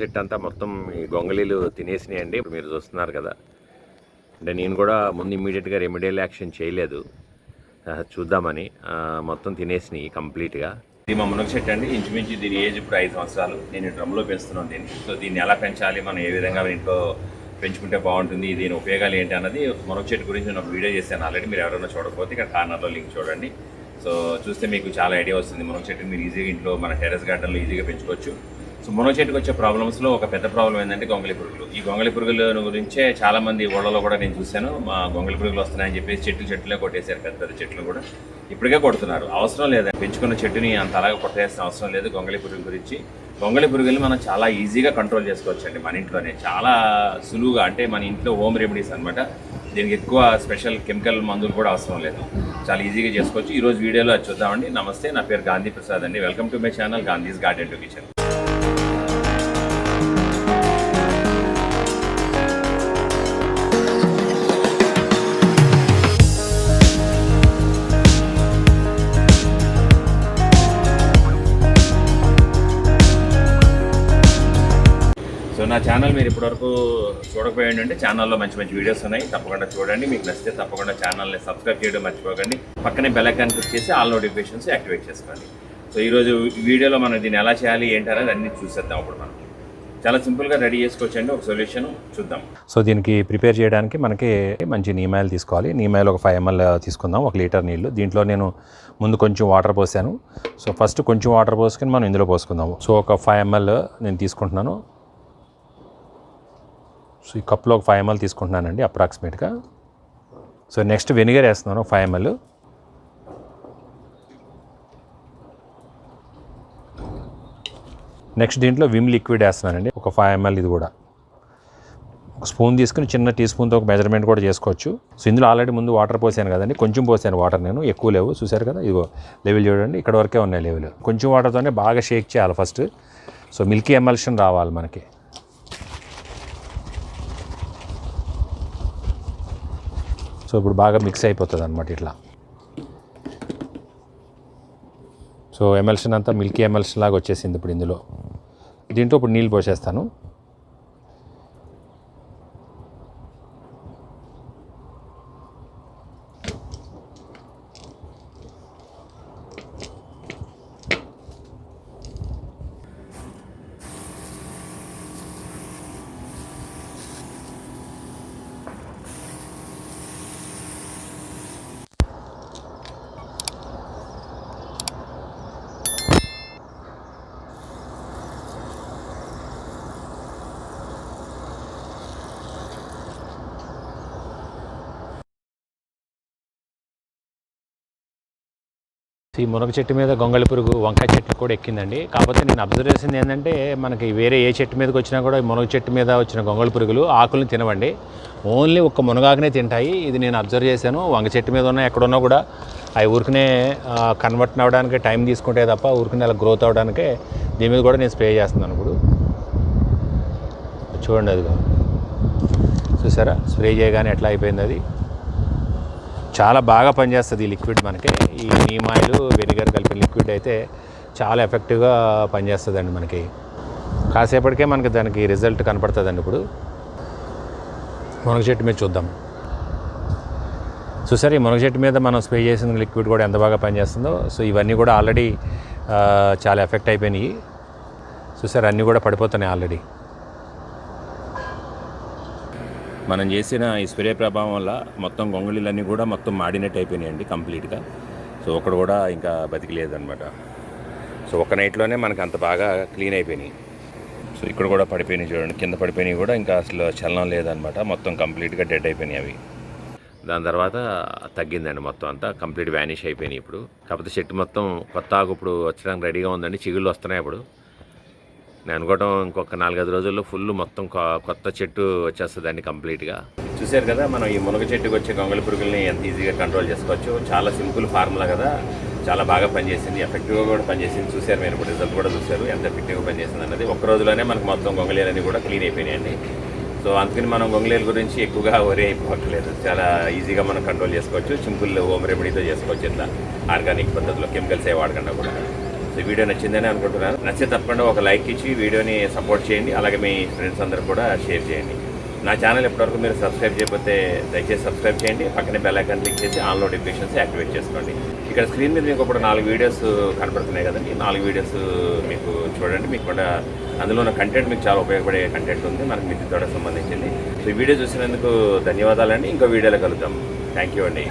చెట్టు అంతా మొత్తం ఈ గొంగళీలు తినేసినాయండి. ఇప్పుడు మీరు చూస్తున్నారు కదా. అంటే నేను కూడా ముందు ఇమ్మీడియట్గా రెమెడియల్ యాక్షన్ చేయలేదు. చూద్దామని. మొత్తం తినేసినాయి కంప్లీట్గా. ఇది మా మునగ చెట్టు అండి. ఇంచుమించు దీని ఏజ్ ఇప్పుడు ఐదు సంవత్సరాలు. నేను డ్రమ్లో పెంచుతున్నాను దీన్ని. సో దీన్ని ఎలా పెంచాలి? మనం ఏ విధంగా ఇంట్లో పెంచుకుంటే బాగుంటుంది? దీని ఉపయోగాలు ఏంటి అన్నది మునగ చెట్టు గురించి నేను ఒక వీడియో చేశాను ఆల్రెడీ. మీరు ఎవరైనా చూడకపోతే ఇక్కడ కార్నర్లో లింక్ చూడండి. సో చూస్తే మీకు చాలా ఐడియా వస్తుంది. మునగ చెట్టుని మీరు ఈజీగా ఇంట్లో మన టెరెస్ గార్డెన్లో ఈజీగా పెంచుకోవచ్చు. సో మునగ చెట్టుకు వచ్చే ప్రాబ్లమ్స్లో ఒక పెద్ద ప్రాబ్లం ఏంటంటే గొంగళి పురుగులు. ఈ గొంగళి పురుగుల గురించే చాలా మంది ఊళ్ళలో కూడా నేను చూశాను. మా గొంగళి పురుగులు వస్తున్నాయని చెప్పేసి చెట్లు చెట్లే కొట్టేశారు పెద్ద పెద్ద చెట్లు కూడా. ఇప్పటికే కొడుతున్నారు. అవసరం లేదా. పెంచుకున్న చెట్టుని అంత అలాగా కొట్టేసిన అవసరం లేదు గొంగళి పురుగు గురించి. గొంగళి పురుగుల్ని మనం చాలా ఈజీగా కంట్రోల్ చేసుకోవచ్చండి మన ఇంట్లోనే. చాలా సులువుగా అంటే మన ఇంట్లో హోమ్ రెమెడీస్ అనమాట దీనికి ఎక్కువ స్పెషల్ కెమికల్ మందులు కూడా అవసరం లేదు. చాలా ఈజీగా చేసుకోవచ్చు. ఈరోజు వీడియోలో అది చూద్దామండి. నమస్తే. నా పేరు గాంధీ ప్రసాద్ అండి. Welcome to my channel Gandhi's garden to kitchen నా ఛానల్ మీరు ఇప్పటివరకు చూడకపోయింది అంటే ఛానల్లో మంచి మంచి వీడియోస్ ఉన్నాయి. తప్పకుండా చూడండి. మీకు నచ్చితే తప్పకుండా ఛానల్ని సబ్స్క్రైబ్ చేయడం మర్చిపోకండి. పక్కనే బెల్ ఐకాన్ క్లిక్ చేసి ఆల్ నోటిఫికేషన్స్ యాక్టివేట్ చేసుకోండి. సో ఈరోజు వీడియోలో మనం దీన్ని ఎలా చేయాలి ఏంటనేది అన్ని చూసేద్దాం అప్పుడు మనం. చాలా సింపుల్గా రెడీ చేసుకోవచ్చండి. ఒక సొల్యూషన్ చూద్దాం. సో దీనికి ప్రిపేర్ చేయడానికి మనకి మంచి నీమాయిల్ తీసుకోవాలి. నీమాయిల్ ఒక ఫైవ్ ఎంఎల్ తీసుకుందాం. ఒక లీటర్ నీళ్ళు దీంట్లో నేను ముందు కొంచెం వాటర్ పోసాను. సో ఫస్ట్ కొంచెం వాటర్ పోసుకొని మనం ఇందులో పోసుకుందాము సో ఒక ఫైవ్ ఎంఎల్ నేను తీసుకుంటున్నాను. సో ఈ కప్లో ఒక ఫైవ్ ఎంఎల్ తీసుకుంటున్నానండి అప్రాక్సిమేట్గా సో నెక్స్ట్ వెనిగర్ వేస్తున్నాను ఫైవ్ ఎంఎల్ నెక్స్ట్ దీంట్లో విమ్ లిక్విడ్ వేస్తున్నానండి ఒక ఫైవ్ ఎంఎల్ ఇది కూడా. ఒక స్పూన్ తీసుకుని చిన్న టీ స్పూన్తో ఒక మెజర్మెంట్ కూడా చేసుకోవచ్చు. సో ఇందులో ఆల్రెడీ ముందు వాటర్ పోసాను కదండి కొంచెం పోసాను వాటర్ నేను ఎక్కువ లేవు చూసారు కదా? ఇదిగో లెవెల్ చూడండి ఇక్కడ వరకే ఉన్నాయి లెవెల్ కొంచెం వాటర్తోనే బాగా షేక్ చేయాలి ఫస్ట్ సో మిల్కీ ఎమల్షన్ రావాలి మనకి. సో ఇప్పుడు బాగా మిక్స్ అయిపోతుంది అనమాట ఇట్లా. సో ఎమల్షన్ అంతా మిల్కీ ఎమల్షన్ లాగా వచ్చేసింది ఇప్పుడు ఇందులో. దీంట్లో ఇప్పుడు నీళ్ళు పోసేస్తాను. ఈ మునగ చెట్టు మీద గొంగళి పురుగు వంకాయ చెట్టు కూడా ఎక్కిందండి. కాకపోతే నేను అబ్జర్వ్ చేసింది ఏంటంటే మనకి వేరే ఏ చెట్టు మీదకి వచ్చినా కూడా ఈ మునగ చెట్టు మీద వచ్చిన గొంగళి పురుగులు ఆకులను తినవండి. ఓన్లీ ఒక్క మునగాకునే తింటాయి. ఇది నేను అబ్జర్వ్ చేశాను. వంగ చెట్టు మీద ఉన్న ఎక్కడున్నా కూడా అవి ఊరికనే కన్వర్ట్ అవ్వడానికి టైం తీసుకుంటే తప్ప ఊరికనే అలా గ్రోత్ అవ్వడానికే దీని మీద కూడా నేను స్ప్రే చేస్తున్నాను ఇప్పుడు. చూడండి అది చూసారా? స్ప్రే చేయగానే ఎట్లా అయిపోయింది అది? చాలా బాగా పనిచేస్తుంది ఈ లిక్విడ్ మనకి. ఈ నీమ్ ఆయిల్ వెనిగర్ కలిపిన లిక్విడ్ అయితే చాలా ఎఫెక్టివ్గా పనిచేస్తుందండి మనకి. కాసేపటికే మనకి దానికి రిజల్ట్ కనపడుతుందండి ఇప్పుడు. మునగ చెట్టు మీద చూద్దాం. చూసారు ఈ మునగ చెట్టు మీద మనం స్ప్రే చేసిన లిక్విడ్ కూడా ఎంత బాగా పనిచేస్తుందో. సో ఇవన్నీ కూడా ఆల్రెడీ చాలా ఎఫెక్ట్ అయిపోయినాయి. చూసారు అన్నీ కూడా పడిపోతున్నాయి ఆల్రెడీ. మనం చేసిన ఈ స్ప్రే ప్రభావం వల్ల మొత్తం గొంగళీలన్నీ కూడా మొత్తం మాడినట్టు అయిపోయినాయండి కంప్లీట్గా. సో ఒకడు కూడా ఇంకా బతికిలేదనమాట సో ఒక నైట్లోనే మనకు అంత బాగా క్లీన్ అయిపోయినాయి. సో ఇక్కడ కూడా పడిపోయినాయి చూడండి కింద పడిపోయినాయి కూడా ఇంకా అసలు చలనం లేదనమాట మొత్తం కంప్లీట్గా డెడ్ అయిపోయినాయి అవి. దాని తర్వాత తగ్గిందండి మొత్తం అంతా కంప్లీట్ వ్యానిష్ అయిపోయినాయి ఇప్పుడు. కాకపోతే చెట్టు మొత్తం కొత్త ఆకు ఇప్పుడు వచ్చడానికి రెడీగా ఉందండి చిగుళ్ళు వస్తున్నాయి ఇప్పుడు నేను అనుకోవడం ఇంకొక నాలుగైదు రోజుల్లో ఫుల్ మొత్తం కొ- కొత్త చెట్టు వచ్చేస్తుందండి కంప్లీట్గా. చూశారు కదా మనం ఈ మునగ చెట్టుకు వచ్చే గొంగళి పురుగుల్ని ఎంత ఈజీగా కంట్రోల్ చేసుకోవచ్చు. చాలా సింపుల్ ఫార్ములా కదా. చాలా బాగా పనిచేసింది. ఎఫెక్టివ్గా కూడా పనిచేసింది. చూశారు మీరు ఇప్పుడు రిజల్ట్ కూడా చూశారు. ఎంత ఎఫెక్టివ్గా పనిచేసింది అన్నది. ఒక్క రోజులోనే మనకు మొత్తం గొంగళీలన్నీ కూడా క్లీన్ అయిపోయినాయండి. సో అందుకని మనం గొంగళీల గురించి ఎక్కువగా వరి అయిపోవట్లేదు. చాలా ఈజీగా మనం కంట్రోల్ చేసుకోవచ్చు. సింపుల్ హోమ్ రెమెడీతో చేసుకోవచ్చు ఇట్లా. ఆర్గానిక్ పద్ధతిలో కెమికల్స్ ఏ వాడకుండా కూడా. వీడియో నచ్చిందని అనుకుంటున్నాను. నచ్చితే తప్పకుండా ఒక లైక్ ఇచ్చి వీడియోని సపోర్ట్ చేయండి. అలాగే మీ ఫ్రెండ్స్ అందరూ కూడా షేర్ చేయండి. నా ఛానల్ ఇప్పటివరకు మీరు సబ్స్క్రైబ్ చేయకపోతే దయచేసి సబ్స్క్రైబ్ చేయండి. పక్కనే బెల్ ఐకాన్ క్లిక్ చేసి ఆన్ నోటిఫికేషన్స్ యాక్టివేట్ చేసుకోండి. ఇక్కడ స్క్రీన్ మీద మీకు ఇప్పుడు నాలుగు వీడియోస్ కనపడుతున్నాయి కదండి. నాలుగు వీడియోస్ మీకు చూడండి. మీకు కూడా అందులో ఉన్న కంటెంట్ మీకు చాలా ఉపయోగపడే కంటెంట్ ఉంది. మనకు మిద్దితోటకు సంబంధించింది. సో ఈ వీడియో చూసినందుకు ధన్యవాదాలండి. ఇంకో వీడియోలో కలుద్దాం. థ్యాంక్ యూ అండి.